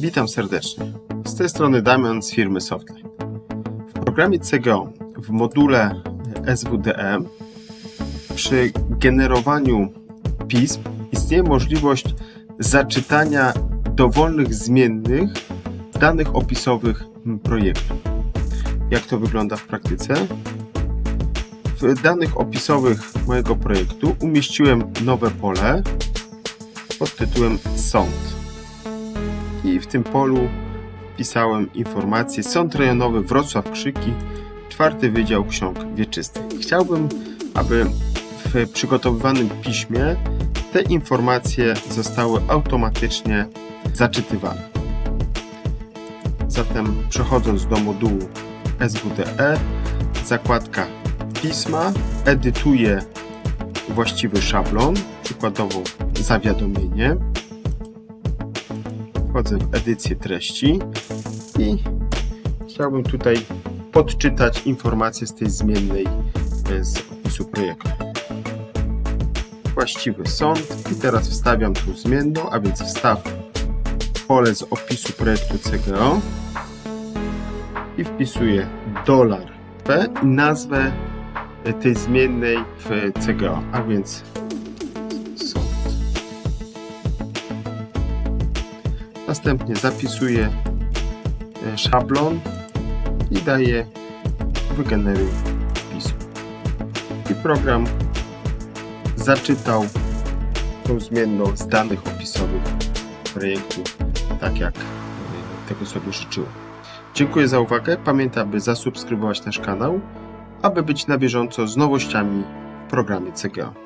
Witam serdecznie. Z tej strony Damian z firmy Softline. W programie CGO w module SWDM przy generowaniu pism istnieje możliwość zaczytania dowolnych zmiennych danych opisowych projektu. Jak to wygląda w praktyce? W danych opisowych mojego projektu umieściłem nowe pole pod tytułem Sąd. I w tym polu wpisałem informację Sąd Rejonowy Wrocław Krzyki, czwarty Wydział Ksiąg Wieczystych. Chciałbym, aby w przygotowywanym piśmie te informacje zostały automatycznie zaczytywane. Zatem przechodząc do modułu SWDE, zakładka pisma, edytuję właściwy szablon, przykładowo zawiadomienie. Wchodzę w edycję treści i chciałbym tutaj podczytać informacje z tej zmiennej e, z opisu projektu. Właściwy sąd i teraz wstawiam tu zmienną, a więc wstaw pole z opisu projektu CGO i wpisuję dolar P i nazwę e, tej zmiennej w CGO, a więc Następnie zapisuję e, szablon i daję wygeneruj pismo. I program zaczytał tą zmienną z danych opisowych projektu, tak jak e, tego sobie życzyłem. Dziękuję za uwagę. Pamiętaj, by zasubskrybować nasz kanał, aby być na bieżąco z nowościami w programie CGO.